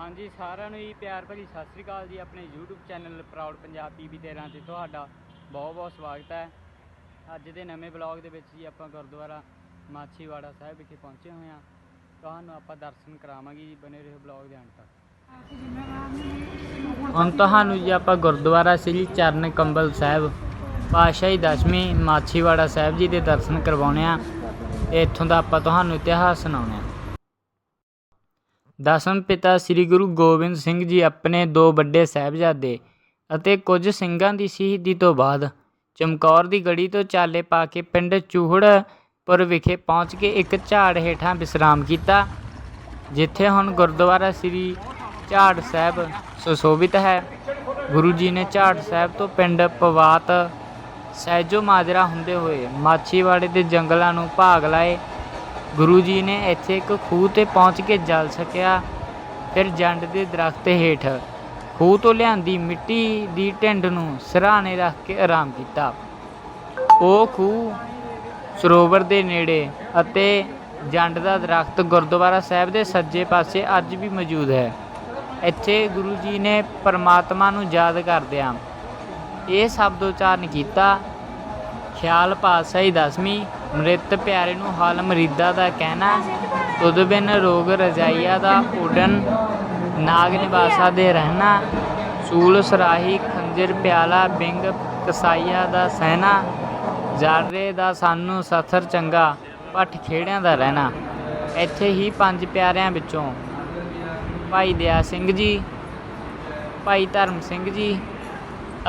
ਹਾਂਜੀ, ਸਾਰਿਆਂ ਨੂੰ ਜੀ ਪਿਆਰ ਭਰੀ ਸਤਿ ਸ੍ਰੀ ਅਕਾਲ ਜੀ ਆਪਣੇ YouTube channel Proud Punjab PB 13 ਤੇ ਤੁਹਾਡਾ ਬਹੁਤ ਬਹੁਤ ਸਵਾਗਤ ਹੈ। ਅੱਜ ਦੇ ਨਵੇਂ ਬਲੌਗ ਦੇ ਵਿੱਚ ਜੀ ਆਪਾਂ ਗੁਰਦੁਆਰਾ ਮਾਛੀਵਾੜਾ ਸਾਹਿਬ ਵਿਖੇ ਪਹੁੰਚੇ ਹੋਏ ਹਾਂ। ਤੁਹਾਨੂੰ ਆਪਾਂ ਦਰਸ਼ਨ ਕਰਾਵਾਂਗੇ ਜੀ ਬਨੇ ਰਹੋ ਬਲੌਗ ਦੇ ਅੰਤ ਤੱਕ। ਹੁਣ ਤੁਹਾਨੂੰ ਜੀ ਆਪਾਂ ਗੁਰਦੁਆਰਾ ਸ੍ਰੀ ਚਰਨ ਕੰਬਲ ਸਾਹਿਬ, ਪਾਤਸ਼ਾਹੀ ਦਸ਼ਮੀ ਮਾਛੀਵਾੜਾ ਸਾਹਿਬ ਜੀ ਦੇ ਦਰਸ਼ਨ ਕਰਵਾਉਣੇ ਆ। ਤੇ ਇੱਥੋਂ ਦਾ ਆਪਾਂ ਤੁਹਾਨੂੰ ਇਤਿਹਾਸ ਸੁਣਾਉਣੇ ਆ। ਦਸਮ ਪਿਤਾ ਸ੍ਰੀ ਗੁਰੂ ਗੋਬਿੰਦ ਸਿੰਘ ਜੀ ਆਪਣੇ ਦੋ ਵੱਡੇ ਸਾਹਿਬਜ਼ਾਦੇ ਅਤੇ ਕੁਝ ਸਿੰਘਾਂ ਦੀ ਸ਼ਹੀਦੀ ਤੋਂ ਬਾਅਦ ਚਮਕੌਰ ਦੀ ਗੜੀ ਤੋਂ ਚਾਲੇ ਪਾ ਕੇ ਪਿੰਡ ਚੂਹੜਪੁਰ ਵਿਖੇ ਪਹੁੰਚ ਕੇ ਇੱਕ ਝਾੜ ਹੇਠਾਂ ਵਿਸਰਾਮ ਕੀਤਾ, ਜਿੱਥੇ ਹੁਣ ਗੁਰਦੁਆਰਾ ਸ੍ਰੀ ਝਾੜ ਸਾਹਿਬ ਸੁਸ਼ੋਭਿਤ ਹੈ। ਗੁਰੂ ਜੀ ਨੇ ਝਾੜ ਸਾਹਿਬ ਤੋਂ ਪਿੰਡ ਪਵਾਤ ਸਹਿਜੋ ਮਾਜਰਾ ਹੁੰਦੇ ਹੋਏ ਮਾਛੀਵਾੜੇ ਦੇ ਜੰਗਲਾਂ ਨੂੰ ਭਾਗ ਲਾਏ ਗੁਰੂ ਜੀ ਨੇ ਇੱਥੇ ਇੱਕ ਖੂਹ ਤੇ ਪਹੁੰਚ ਕੇ ਜਲ ਛਕਿਆ, ਫਿਰ ਜੰਡ ਦੇ ਦਰਖਤ ਹੇਠ ਖੂਹ ਤੋਂ ਲਿਆਂਦੀ ਮਿੱਟੀ ਦੀ ਢਿੰਡ ਨੂੰ ਸਿਰਹਾਣੇ ਰੱਖ ਕੇ ਆਰਾਮ ਕੀਤਾ। ਉਹ ਖੂਹ ਸਰੋਵਰ ਦੇ ਨੇੜੇ ਅਤੇ ਜੰਡ ਦਾ ਦਰਖਤ ਗੁਰਦੁਆਰਾ ਸਾਹਿਬ ਦੇ ਸੱਜੇ ਪਾਸੇ ਅੱਜ ਵੀ ਮੌਜੂਦ ਹੈ। ਇੱਥੇ ਗੁਰੂ ਜੀ ਨੇ ਪਰਮਾਤਮਾ ਨੂੰ ਯਾਦ ਕਰਦਿਆਂ ਇਹ ਸ਼ਬਦ ਉਚਾਰਨ ਕੀਤਾ, ਖਿਆਲ ਪਾਤਸ਼ਾਹੀ ਦਸਵੀਂ ਮ੍ਰਿਤ ਪਿਆਰੇ ਨੂੰ ਹਾਲ ਮਰੀਦਾ ਦਾ ਕਹਿਣਾ, ਤੁਧ ਬਿਨ ਰੋਗ ਰਜਾਈਆ ਦਾ ਉਡਨ ਨਾਗ ਨਿਵਾਸਾ ਦੇ ਰਹਿਣਾ, ਸੂਲ ਸਰਾਹੀ ਖੰਜਰ ਪਿਆਲਾ ਬਿੰਗ ਕਸਾਈਆ ਦਾ ਸਹਿਣਾ ਜਾਰੇ ਦਾ ਸਾਨੂੰ ਸਥਰ ਚੰਗਾ, ਪੱਠ ਖੇੜਿਆਂ ਦਾ ਰਹਿਣਾ। ਇੱਥੇ ਹੀ ਪੰਜ ਪਿਆਰਿਆਂ ਵਿੱਚੋਂ ਭਾਈ ਦਇਆ ਸਿੰਘ ਜੀ, ਭਾਈ ਧਰਮ ਸਿੰਘ ਜੀ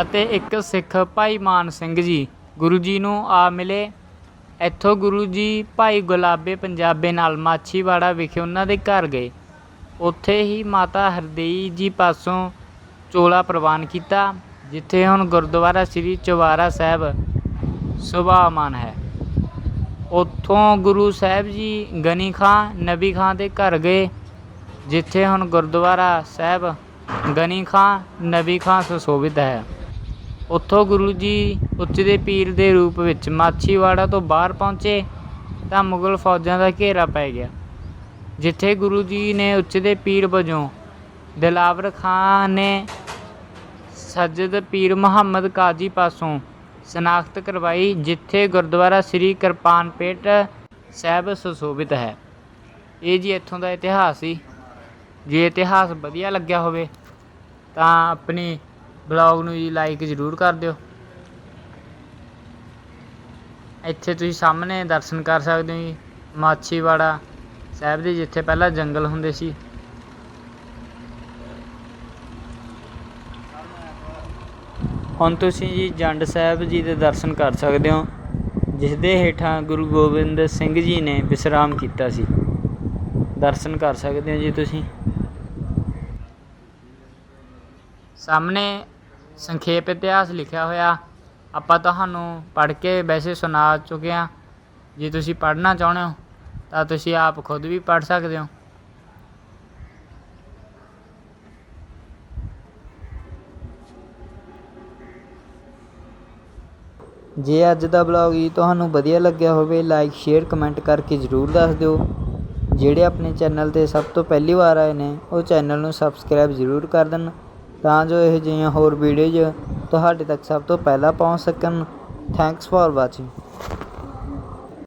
ਅਤੇ ਇੱਕ ਸਿੱਖ ਭਾਈ ਮਾਨ ਸਿੰਘ ਜੀ ਗੁਰੂ ਜੀ ਨੂੰ ਆ ਮਿਲੇ। ਇੱਥੋਂ ਗੁਰੂ ਜੀ ਭਾਈ ਗੁਲਾਬੇ ਪੰਜਾਬੇ ਨਾਲ ਮਾਛੀਵਾੜਾ ਵਿਖੇ ਉਹਨਾਂ ਦੇ ਘਰ ਗਏ। ਉੱਥੇ ਹੀ ਮਾਤਾ ਹਰਦੇਈ ਜੀ ਪਾਸੋਂ ਚੋਲਾ ਪ੍ਰਵਾਨ ਕੀਤਾ, ਜਿੱਥੇ ਹੁਣ ਗੁਰਦੁਆਰਾ ਸ੍ਰੀ ਚਵਾਰਾ ਸਾਹਿਬ ਸੁਭਾਮਾਨ ਹੈ। ਉੱਥੋਂ ਗੁਰੂ ਸਾਹਿਬ ਜੀ ਗਨੀ ਖਾਂ, ਨਬੀ ਖਾਂ ਦੇ ਘਰ ਗਏ, ਜਿੱਥੇ ਹੁਣ ਗੁਰਦੁਆਰਾ ਸਾਹਿਬ ਗਨੀ ਖਾਂ, ਨਬੀ ਖਾਂ ਸੁਸ਼ੋਭਿਤ ਹੈ। ਉੱਥੋਂ ਗੁਰੂ ਜੀ ਉੱਚ ਦੇ ਪੀਰ ਦੇ ਰੂਪ ਵਿੱਚ ਮਾਛੀਵਾੜਾ ਤੋਂ ਬਾਹਰ ਪਹੁੰਚੇ ਤਾਂ ਮੁਗਲ ਫੌਜਾਂ ਦਾ ਘੇਰਾ ਪੈ ਗਿਆ, ਜਿੱਥੇ ਗੁਰੂ ਜੀ ਨੇ ਉੱਚ ਦੇ ਪੀਰ ਵਜੋਂ ਦਿਲਾਵਰ ਖਾਨ ਨੇ ਸੱਜਦ ਪੀਰ ਮੁਹੰਮਦ ਕਾਜੀ ਪਾਸੋਂ ਸ਼ਨਾਖਤ ਕਰਵਾਈ, ਜਿੱਥੇ ਗੁਰਦੁਆਰਾ ਸ੍ਰੀ ਕਿਰਪਾਨਪੇਟ ਸਾਹਿਬ ਸੁਸ਼ੋਭਿਤ ਹੈ। ਇਹ ਜੀ ਇੱਥੋਂ ਦਾ ਇਤਿਹਾਸ ਸੀ। ਜੇ ਇਤਿਹਾਸ ਵਧੀਆ ਲੱਗਿਆ ਹੋਵੇ ਤਾਂ ਆਪਣੀ ਬਲੌਗ ਨੂੰ ਜੀ ਲਾਈਕ ਜ਼ਰੂਰ ਕਰ ਦਿਓ। ਇੱਥੇ ਤੁਸੀਂ ਸਾਹਮਣੇ ਦਰਸ਼ਨ ਕਰ ਸਕਦੇ ਹੋ ਜੀ। ਮਾਛੀਵਾੜਾ ਸਾਹਿਬ ਦੇ ਜਿੱਥੇ ਪਹਿਲਾਂ ਜੰਗਲ ਹੁੰਦੇ ਸੀ। ਹੁਣ ਤੁਸੀਂ ਜੀ ਜੰਡ ਸਾਹਿਬ ਜੀ ਦੇ ਦਰਸ਼ਨ ਕਰ ਸਕਦੇ ਹੋ ਜਿਸ ਦੇ ਹੇਠਾਂ ਗੁਰੂ ਗੋਬਿੰਦ ਸਿੰਘ ਜੀ ਨੇ ਵਿਸਰਾਮ ਕੀਤਾ ਸੀ। ਦਰਸ਼ਨ ਕਰ ਸਕਦੇ ਹੋ ਜੀ ਤੁਸੀਂ। ਸਾਹਮਣੇ ਸੰਖੇਪ ਇਤਿਹਾਸ ਲਿਖਿਆ ਹੋਇਆ। ਆਪਾਂ ਤੁਹਾਨੂੰ ਪੜ੍ਹ ਕੇ ਵੈਸੇ ਸੁਣਾ ਚੁੱਕੇ ਹਾਂ। ਜੇ ਤੁਸੀਂ ਪੜ੍ਹਨਾ ਚਾਹੁੰਦੇ ਹੋ, ਤਾਂ ਤੁਸੀਂ ਆਪ ਖੁਦ ਵੀ ਪੜ੍ਹ ਸਕਦੇ ਹੋ। ਜੇ ਅੱਜ ਦਾ ਬਲੌਗ ਹੀ ਤੁਹਾਨੂੰ ਵਧੀਆ ਲੱਗਿਆ ਹੋਵੇ ਲਾਈਕ ਸ਼ੇਅਰ ਕਮੈਂਟ ਕਰਕੇ ਜ਼ਰੂਰ ਦੱਸ ਦਿਓ। ਜਿਹੜੇ ਆਪਣੇ ਚੈਨਲ ਤੇ ਸਭ ਤੋਂ ਪਹਿਲੀ ਵਾਰ ਆਏ ਨੇ, ਉਹ ਚੈਨਲ ਨੂੰ ਸਬਸਕ੍ਰਾਈਬ ਜ਼ਰੂਰ ਕਰ ਦੇਣ। ਤਾਂ ਜੋ ਇਹੋ ਜਿਹੀਆਂ ਹੋਰ ਵੀਡੀਓਜ਼ ਤੁਹਾਡੇ ਤੱਕ ਸਭ ਤੋਂ ਪਹਿਲਾਂ ਪਹੁੰਚ ਸਕਣ। Thanks for watching